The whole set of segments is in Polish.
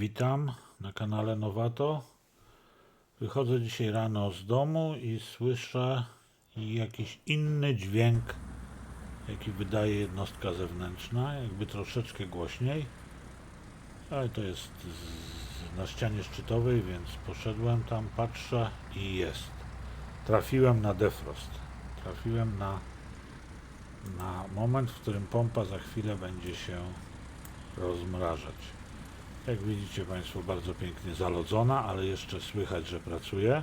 Witam na kanale Nowato. Wychodzę dzisiaj rano z domu i słyszę jakiś inny dźwięk, jaki wydaje jednostka zewnętrzna, jakby troszeczkę głośniej. Ale to jest z, na ścianie szczytowej, więc poszedłem tam, patrzę i jest. Trafiłem na defrost. Trafiłem na, na moment, w którym pompa za chwilę będzie się rozmrażać. Jak widzicie Państwo, bardzo pięknie zalodzona, ale jeszcze słychać, że pracuje.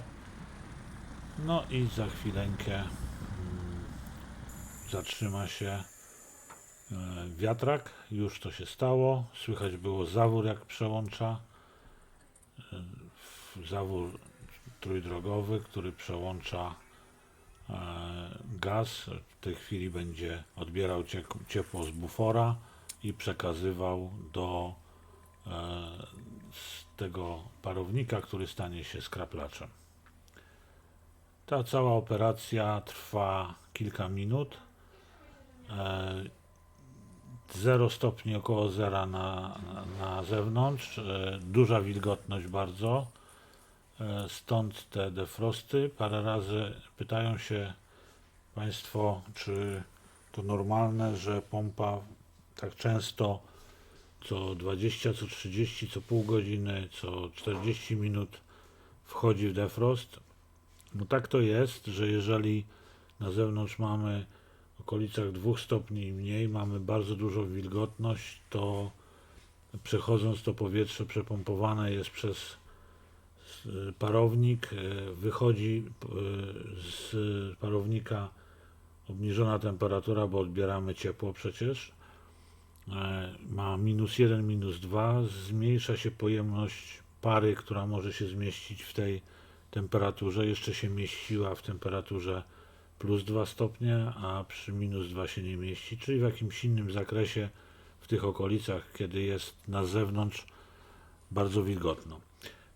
No i za chwileńkę mm, zatrzyma się e, wiatrak. Już to się stało. Słychać było zawór, jak przełącza. E, Zawór trójdrogowy, który przełącza e, gaz. W tej chwili będzie odbierał ciepło z bufora i przekazywał do tego parownika, który stanie się skraplaczem. Ta cała operacja trwa kilka minut. E, 0 stopni około zera na, na, zewnątrz, e, duża wilgotność bardzo. E, Stąd te defrosty. Parę razy pytają się Państwo, czy to normalne, że pompa tak często co 20, co 30, co pół godziny, co 40 minut wchodzi w defrost. No tak to jest, że jeżeli na zewnątrz mamy w okolicach 2 stopni i mniej, mamy bardzo dużą wilgotność, to przechodząc to powietrze przepompowane jest przez s- parownik, e, wychodzi e, z parownika obniżona temperatura, bo odbieramy ciepło przecież ma minus 1, minus 2, zmniejsza się pojemność pary, która może się zmieścić w tej temperaturze. Jeszcze się mieściła w temperaturze plus 2 stopnie, a przy minus 2 się nie mieści, czyli w jakimś innym zakresie w tych okolicach, kiedy jest na zewnątrz bardzo wilgotno.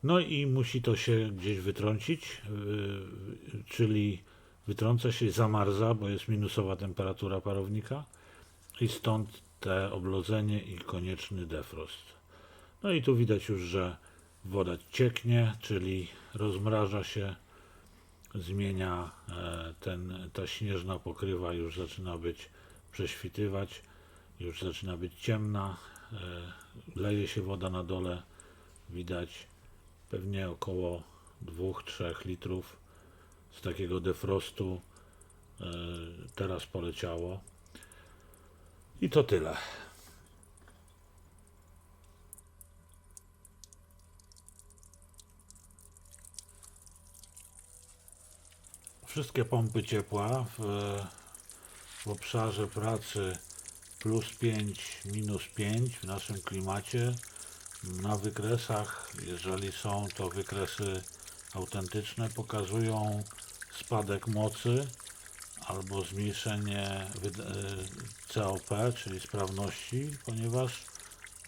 No i musi to się gdzieś wytrącić, yy, czyli wytrąca się, zamarza, bo jest minusowa temperatura parownika i stąd te oblodzenie i konieczny defrost. No i tu widać już, że woda cieknie, czyli rozmraża się, zmienia e, ten, ta śnieżna pokrywa już zaczyna być prześwitywać, już zaczyna być ciemna, e, leje się woda na dole, widać pewnie około 2-3 litrów z takiego defrostu e, teraz poleciało. I to tyle. Wszystkie pompy ciepła w, w obszarze pracy plus 5, minus 5 w naszym klimacie na wykresach, jeżeli są to wykresy autentyczne, pokazują spadek mocy albo zmniejszenie e, COP, czyli sprawności, ponieważ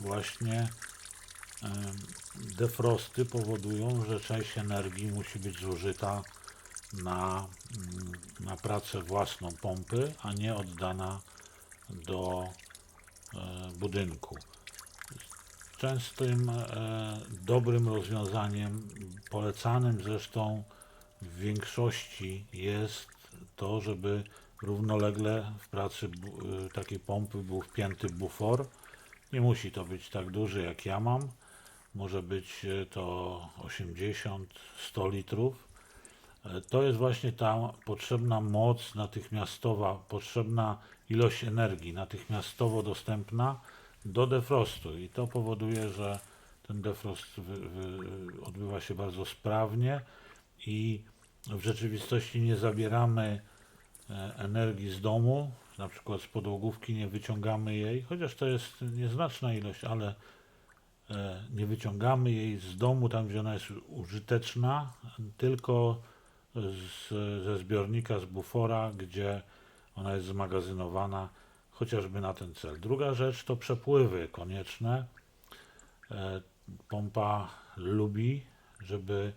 właśnie defrosty powodują, że część energii musi być zużyta na, mm, na pracę własną pompy, a nie oddana do e, budynku. Częstym e, dobrym rozwiązaniem, polecanym zresztą w większości jest to, żeby równolegle w pracy y, takiej pompy był wpięty bufor. Nie musi to być tak duży jak ja mam. Może być y, to 80-100 litrów. E, To jest właśnie ta potrzebna moc natychmiastowa, potrzebna ilość energii natychmiastowo dostępna do defrostu i to powoduje, że ten defrost odbywa się bardzo sprawnie i w rzeczywistości nie zabieramy e, energii z domu, na przykład z podłogówki nie wyciągamy jej, chociaż to jest nieznaczna ilość, ale e, nie wyciągamy jej z domu, tam gdzie ona jest użyteczna, tylko z, ze zbiornika, z bufora, gdzie ona jest zmagazynowana chociażby na ten cel. Druga rzecz to przepływy konieczne. E, Pompa lubi, żeby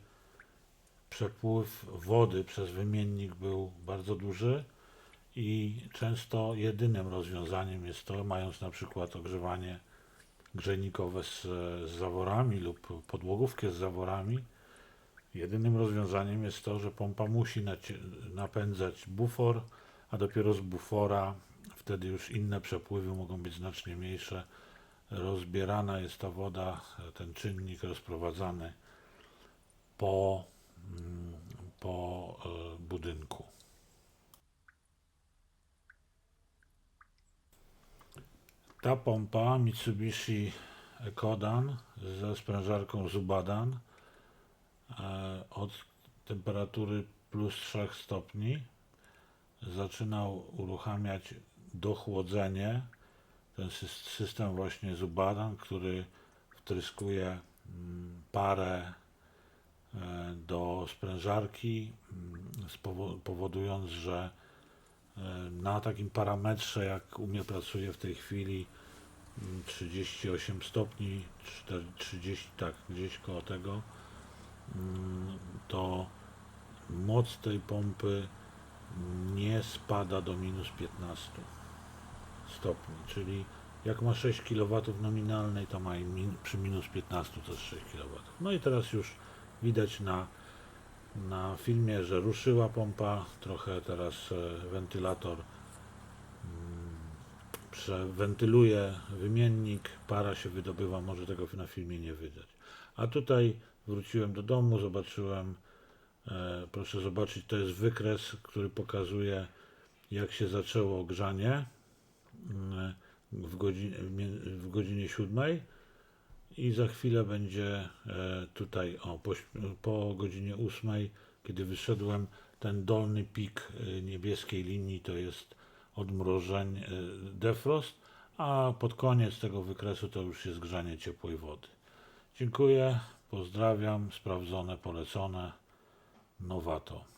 przepływ wody przez wymiennik był bardzo duży i często jedynym rozwiązaniem jest to, mając na przykład ogrzewanie grzejnikowe z, z zaworami lub podłogówkę z zaworami. Jedynym rozwiązaniem jest to, że pompa musi napędzać bufor, a dopiero z bufora wtedy już inne przepływy mogą być znacznie mniejsze. Rozbierana jest ta woda, ten czynnik rozprowadzany po, po e, budynku. Ta pompa Mitsubishi Ekodan ze sprężarką Zubadan e, od temperatury plus 3 stopni zaczynał uruchamiać dochłodzenie. Ten sys- system właśnie Zubadan, który wtryskuje mm, parę do sprężarki, mm, powodując, że e, na takim parametrze, jak u mnie pracuje w tej chwili, mm, 38 stopni, 4, 30, tak, gdzieś koło tego, mm, to moc tej pompy nie spada do minus 15 stopni, czyli jak ma 6 kW nominalnej, to ma przy minus 15 to jest 6 kW. No i teraz już widać na, na filmie, że ruszyła pompa, trochę teraz e, wentylator mm, przewentyluje wymiennik, para się wydobywa, może tego na filmie nie widać. A tutaj wróciłem do domu, zobaczyłem, e, proszę zobaczyć, to jest wykres, który pokazuje jak się zaczęło grzanie mm, w godzinie, w godzinie 7 i za chwilę będzie e, tutaj o, po, po godzinie 8, kiedy wyszedłem, ten dolny pik e, niebieskiej linii to jest odmrożeń, e, defrost, a pod koniec tego wykresu to już jest grzanie ciepłej wody. Dziękuję, pozdrawiam, sprawdzone, polecone, Nowato.